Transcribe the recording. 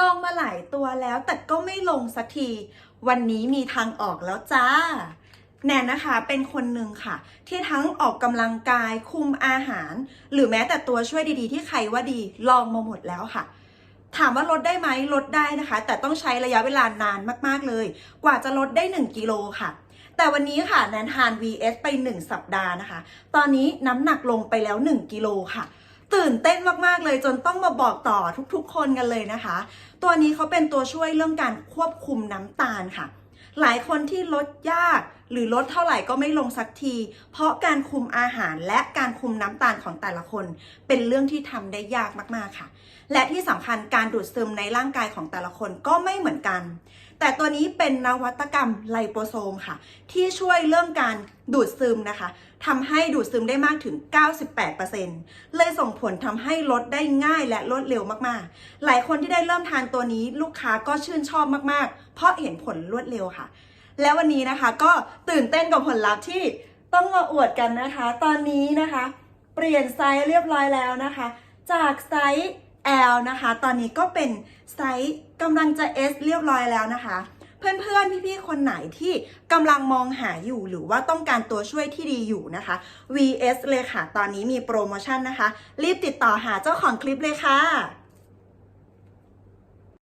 ลองมาหลายตัวแล้วแต่ก็ไม่ลงสักที วันนี้มีทางออกแล้วจ้า แนนนะคะเป็นคนหนึ่งค่ะ ที่ทั้งออกกำลังกายคุมอาหาร หรือแม้แต่ตัวช่วยดีๆ ที่ใครว่าดีลองมาหมดแล้วค่ะ ถามว่าลดได้ไหมลดได้นะคะ แต่ต้องใช้ระยะเวลานานมากๆเลย กว่าจะลดได้ 1กิโลค่ะแต่วันนี้ค่ะแนนทาน VS ไป 1 สัปดาห์นะคะ ตอนนี้น้ำหนักลงไปแล้ว 1 กิโลค่ะ ตื่นเต้นมากๆเลยจนต้องมาบอกต่อทุกๆ คนกันเลยนะคะ ตัวนี้เขาเป็นตัวช่วยเรื่องการควบคุมน้ำตาลค่ะ หลายคนที่ลดยากหรือลดเท่าไหร่ก็ไม่ลงสักที เพราะการคุมอาหารและการคุมน้ำตาลของแต่ละคน เป็นเรื่องที่ทำได้ยากมากๆค่ะ และที่สำคัญการดูดซึมในร่างกายของแต่ละคนก็ไม่เหมือนกัน แต่ตัวนี้เป็นนวัตกรรมไลโปโซมค่ะ ที่ช่วยเรื่องการดูดซึมนะคะทำให้ดูดซึมได้มากถึง 98%เลยส่งผลทำให้ลดได้ง่ายและรวดเร็วมากๆ หลายคนที่ได้เริ่มทานตัวนี้ลูกค้าก็ชื่นชอบมากๆ เพราะเห็นผลรวดเร็วค่ะ แล้ววันนี้นะคะก็ตื่นเต้นกับผลลัพธ์ที่ต้องมาอวดกันนะคะ ตอนนี้นะคะ เปลี่ยนไซส์เรียบร้อยแล้วนะคะ จากไซส์ L นะคะ ตอนนี้ก็เป็นไซส์กำลังจะ S เรียบร้อยแล้วนะคะ เพื่อนๆ พี่ๆ คนไหนที่กำลังมองหาอยู่หรือว่าต้องการตัวช่วยที่ดีอยู่นะคะ VS เลยค่ะ ตอนนี้มีโปรโมชั่นนะคะ รีบติดต่อหาเจ้าของคลิปเลยค่ะ